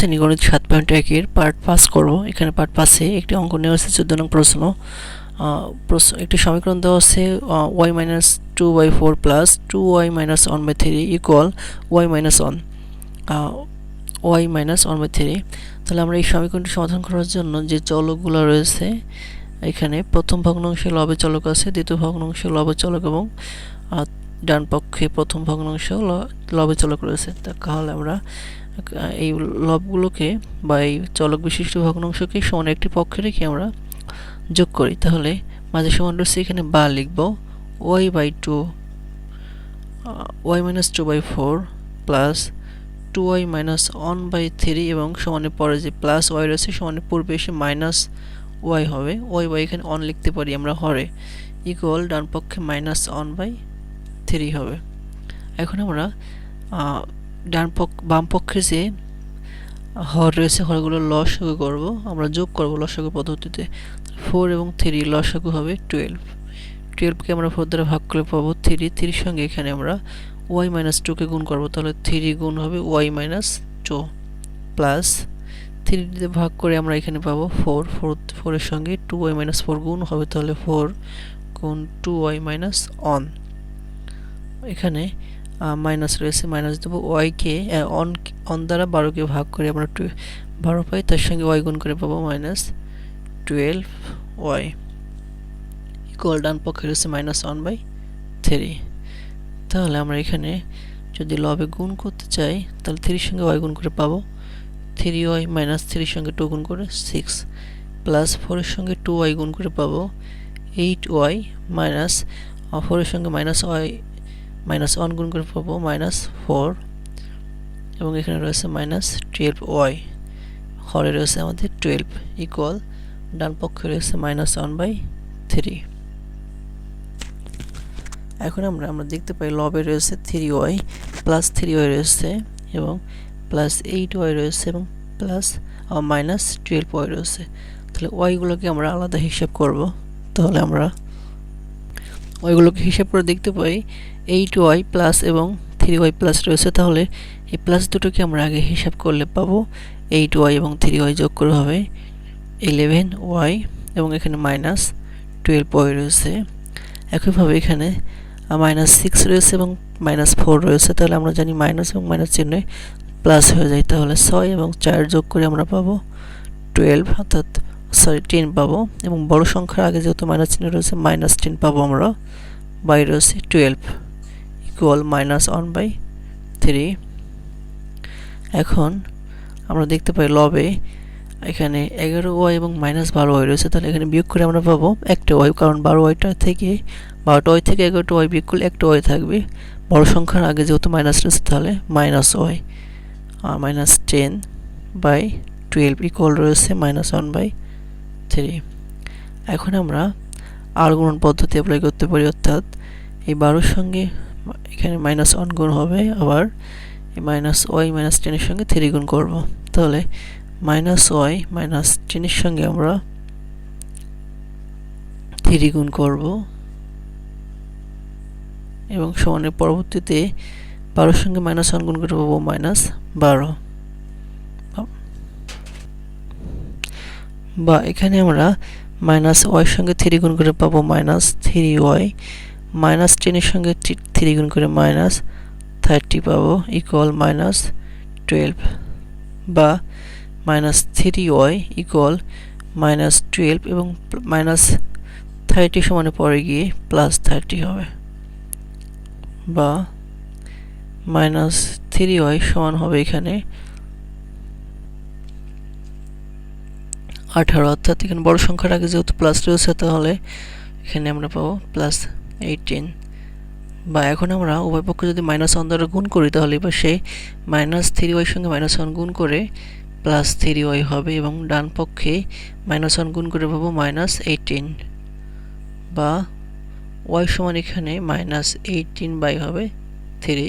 শ্রেণীগণিত সাত পয়েন্ট একের part pass করব। এখানে পার্ট পাসে একটি অঙ্ক নেওয়া হচ্ছে চোদ্দ নং প্রশ্ন। প্রশ্ন, একটি সমীকরণ দেওয়া আছে Y minus two Y four plus two Y minus one by three equal Y minus one Y minus one by three তাহলে আমরা এই সমীকরণটি সমাধান করার জন্য যে চলকগুলো রয়েছে, এখানে প্রথম ভগ্নাংশে লবে চলক আছে, দ্বিতীয় ভগ্নাংশে লবে চলক এবং ডান পক্ষে প্রথম ভগ্নাংশ লবে চলক রয়েছে। তাহলে আমরা এই লবগুলোকে বা এই চলক বিশিষ্ট ভগ্নাংশকে সমান একটি পক্ষে রেখে আমরা যোগ করি। তাহলে মাঝে সমান রয়েছে এখানে বা লিখব Y by two Y minus two by four plus two Y minus one by three এবং সমানের পরে যে প্লাস ওয়াই রয়েছে সমানের পূর্বে এসে মাইনাস ওয়াই হবে। ওয়াই বাই এখানে অন লিখতে পারি আমরা হরে ইকুয়াল ডান পক্ষে মাইনাস ওয়ান বাই থ্রি হবে। এখন আমরা ডান পক্ষ বাম পক্ষে যে হর রয়েছে, হরগুলো লসাগু করব। আমরা যোগ করব লসাগু পদ্ধতিতে। ফোর এবং থ্রি লসাগু হবে টুয়েলভ। টুয়েলভকে আমরা ফোর দ্বারা ভাগ করে পাবো থ্রি। থ্রির সঙ্গে এখানে আমরা ওয়াই মাইনাস টুকে গুণ করব। তাহলে থ্রি গুণ হবে Y minus two plus three ভাগ করে আমরা এখানে পাবো ফোর। ফোর, ফোরের সঙ্গে টু ওয়াই মাইনাস ফোর গুণ হবে তাহলে ফোর গুণ টু ওয়াই মাইনাস অন এখানে মাইনাস রয়েছে মাইনাস দেবো ওয়াইকে অন অন দ্বারা বারোকে ভাগ করে আমরা টু বারো পাই, তার সঙ্গে ওয়াই গুণ করে পাবো মাইনাস টুয়েলভ ওয়াই ইকুয়াল ডান পক্ষে রয়েছে মাইনাস ওয়ান বাই থ্রি তাহলে আমরা এখানে যদি লবে গুণ করতে চাই, তাহলে থ্রির সঙ্গে ওয়াই গুণ করে পাবো। থ্রি ওয়াই মাইনাস থ্রির সঙ্গে টু গুণ করে সিক্স প্লাস ফোরের সঙ্গে টু ওয়াই গুণ করে পাবো। এইট ওয়াই মাইনাস ফোরের সঙ্গে মাইনাস ওয়াই মাইনাস ওয়ান গুণ করে পাবো মাইনাস ফোর এবং এখানে রয়েছে মাইনাস টুয়েলভ ওয়াই হরে রয়েছে আমাদের টুয়েলভ ইকুয়াল ডান পক্ষে রয়েছে মাইনাস ওয়ান বাই থ্রি এখন আমরা আমরা দেখতে পাই লবে রয়েছে three Y plus three Y রয়েছে, এবং প্লাস এইট ওয়াই রয়েছে, এবং প্লাস মাইনাস টুয়েলভ ওয়াই রয়েছে। তাহলে ওয়াইগুলোকে আমরা আলাদা হিসাব করব। তাহলে আমরা ওইগুলোকে হিসাব করে দেখতে পাই। এইট ওয়াই প্লাস এবং থ্রি ওয়াই প্লাস রয়েছে, তাহলে এই প্লাস দুটোকে আমরা আগে হিসাব করলে পাবো। এইট ওয়াই এবং থ্রি ওয়াই যোগ করে হবে ইলেভেন ওয়াই এবং এখানে মাইনাস টুয়েলভ ওয়াই রয়েছে। একইভাবে এখানে মাইনাস সিক্স রয়েছে এবং মাইনাস ফোর রয়েছে। তাহলে আমরা জানি মাইনাস এবং মাইনাস চিহ্নে প্লাস হয়ে যায়। তাহলে ছয় এবং চার যোগ করে আমরা পাবো টুয়েলভ, অর্থাৎ সরি টেন পাবো। এবং বড় সংখ্যার আগে যেহেতু মাইনাস চিহ্ন রয়েছে মাইনাস টেন পাবো আমরা। বাই রয়েছে twelve equal minus one by three এখন আমরা দেখতে পাই লবে এখানে এগারো ওয়াই এবং মাইনাস বারো ওয়াই রয়েছে। তাহলে এখানে বিয়োগ করে আমরা পাবো একটা ওয়াই কারণ বারো ওয়াইটা থেকে বারোটা ওয়াই থেকে এগারোটা ওয়াই বিয়োগ করলে একটা ওয়াই থাকবে। বড় সংখ্যার আগে যেহেতু মাইনাস রয়েছে, তাহলে minus Y R minus ten by twelve equal রয়েছে মাইনাস ওয়ান বাই থ্রি এখন আমরা আর গুণন পদ্ধতি অ্যাপ্লাই করতে পারি, অর্থাৎ এই বারোর সঙ্গে এখানে মাইনাস ওয়ান গুণ হবে, আবার মাইনাস ওয়াই মাইনাস টেনের সঙ্গে থ্রি গুণ করব। তাহলে মাইনাস ওয়াই মাইনাস টেনের সঙ্গে আমরা থ্রি গুণ করব। এবং সমানের পরবর্তীতে বারোর সঙ্গে মাইনাস ওয়ান গুণ করে পাবো মাইনাস বারো। বা এখানে আমরা মাইনাস ওয়াইয়ের সঙ্গে থ্রি গুণ করে পাবো মাইনাস থ্রি ওয়াই মাইনাস টেনের সঙ্গে থ্রি গুণ করে মাইনাস থার্টি পাবো ইকুয়াল মাইনাস টুয়েলভ বা minus three Y equal minus twelve এবং মাইনাস থার্টি সমানে পরে গিয়ে প্লাস থার্টি হবে বা মাইনাস থ্রি ওয়াই সমান হবে এখানে আঠারো, অর্থাৎ এখানে বড় সংখ্যার আগে যেহেতু প্লাস রয়েছে, তাহলে এখানে আমরা পাবো প্লাস এইটিন বা এখন আমরা উভয় পক্ষ যদি মাইনাস ওয়ান দ্বারা গুণ করি, তাহলে এবার সেই মাইনাস থ্রি ওয়াইয়ের সঙ্গে মাইনাস ওয়ান গুণ করে প্লাস থ্রি ওয়াই হবে এবং ডান পক্ষে মাইনাস ওয়ান গুণ করে পাবো মাইনাস এইটিন বা ওয়াই সমান এখানে মাইনাস এইটিন বাই হবে থ্রি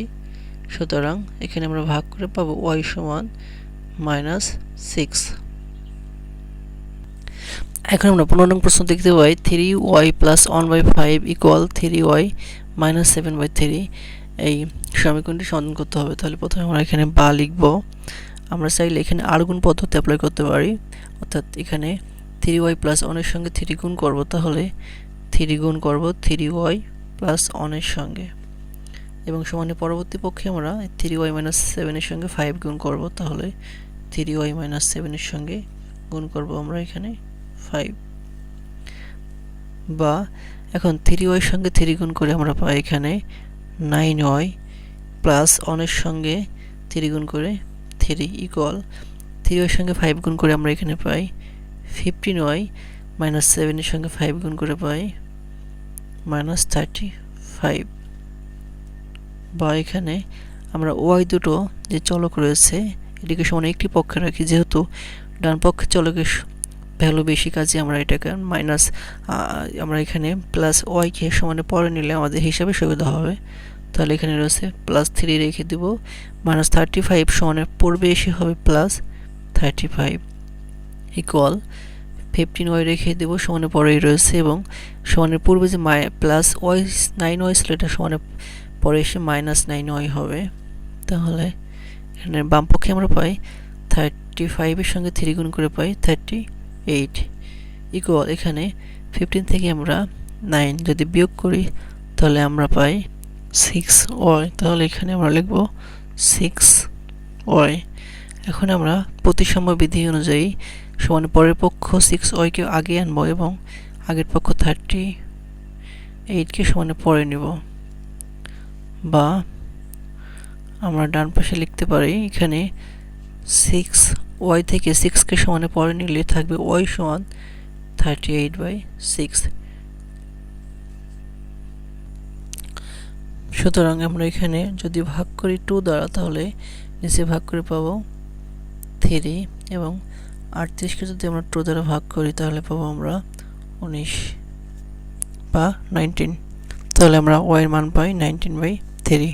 সুতরাং এখানে আমরা ভাগ করে পাবো ওয়াই সমান মাইনাস সিক্স এখন আমরা পনেরো নং প্রশ্ন দেখতে পাই three Y plus one by five equal three Y minus seven by three এই সমীকরণটি সমাধান করতে হবে, তাহলে প্রথমে আমরা এখানে বা লিখব। আমরা চাইলে এখানে আর গুণ পদ্ধতি অ্যাপ্লাই করতে পারি। অর্থাৎ এখানে থ্রি ওয়াই প্লাস ওয়ানের সঙ্গে থ্রি গুণ করব, তাহলে থ্রি গুণ করব থ্রি ওয়াই প্লাস ওয়ানের সঙ্গে। এবং সমানে পরবর্তী পক্ষে আমরা থ্রি ওয়াই মাইনাস সেভেনের সঙ্গে ফাইভ গুণ করব, তাহলে থ্রি ওয়াই মাইনাস সেভেনের সঙ্গে গুণ করব আমরা এখানে। ফাইভ বা এখন থ্রি ওয়াইয়ের সঙ্গে থ্রি গুণ করে আমরা পাই এখানে নাইন ওয়াই প্লাস ওয়ানের সঙ্গে থ্রি গুণ করে থ্রি ইকুয়াল থ্রি ওয়াইয়ের সঙ্গে ফাইভ গুণ করে আমরা এখানে পাই ফিফটিন ওয়াই মাইনাস সেভেনের সঙ্গে ফাইভ গুণ করে পাই মাইনাস থার্টি ফাইভ বা এখানে আমরা ওয়াই দুটো যে চলক রয়েছে, এটিকে সমান একটি পক্ষে রাখি, যেহেতু ডান পক্ষে চলকের ভ্যালু বেশি কাজে আমরা এটাকে মাইনাস আমরা এখানে প্লাস ওয়াইকে সমানে পরে নিলে আমাদের হিসাবে সুবিধা হবে। তাহলে এখানে রয়েছে প্লাস থ্রি রেখে দেবো। মাইনাস থার্টি ফাইভ সমানের পূর্বে এসে হবে plus thirty five equal fifteen Y রেখে দেবো, সমানে পরেই রয়েছে এবং সমানের পূর্বে যে মাই প্লাস ওয়াই নাইন ওয়াই ছিল এটা সমানে পরে এসে মাইনাস নাইন ওয়াই হবে। তাহলে এখানে বামপক্ষে আমরা পাই থার্টি ফাইভের সঙ্গে থ্রি গুণ করে পাই থার্টি এইট ইকুয়াল এখানে ফিফটিন থেকে আমরা নাইন যদি বিয়োগ করি, তাহলে আমরা পাই সিক্স ওয়াই তাহলে এখানে আমরা লিখব সিক্স ওয়াই এখন আমরা প্রতিসাম্য বিধি অনুযায়ী সমান পরের পক্ষ সিক্স ওয়াইকে আগে আনব এবং আগের পক্ষ থার্টি এইটকে সমানে পরে নেব। বা আমরা ডান পাশে লিখতে পারি এখানে সিক্স ওয়াই থেকে সিক্সকে সমানে পরে নিলে থাকবে ওয়াই সমান থার্টি এইট বাই সিক্স সুতরাং আমরা এখানে যদি ভাগ করি টু দ্বারা তাহলে নিচে ভাগ করে পাবো থ্রি এবং আটত্রিশকে যদি আমরা টু দ্বারা ভাগ করি তাহলে পাবো আমরা উনিশ বা নাইনটিন তাহলে আমরা ওয়াইয়ের মান পাই নাইনটিন বাই থ্রি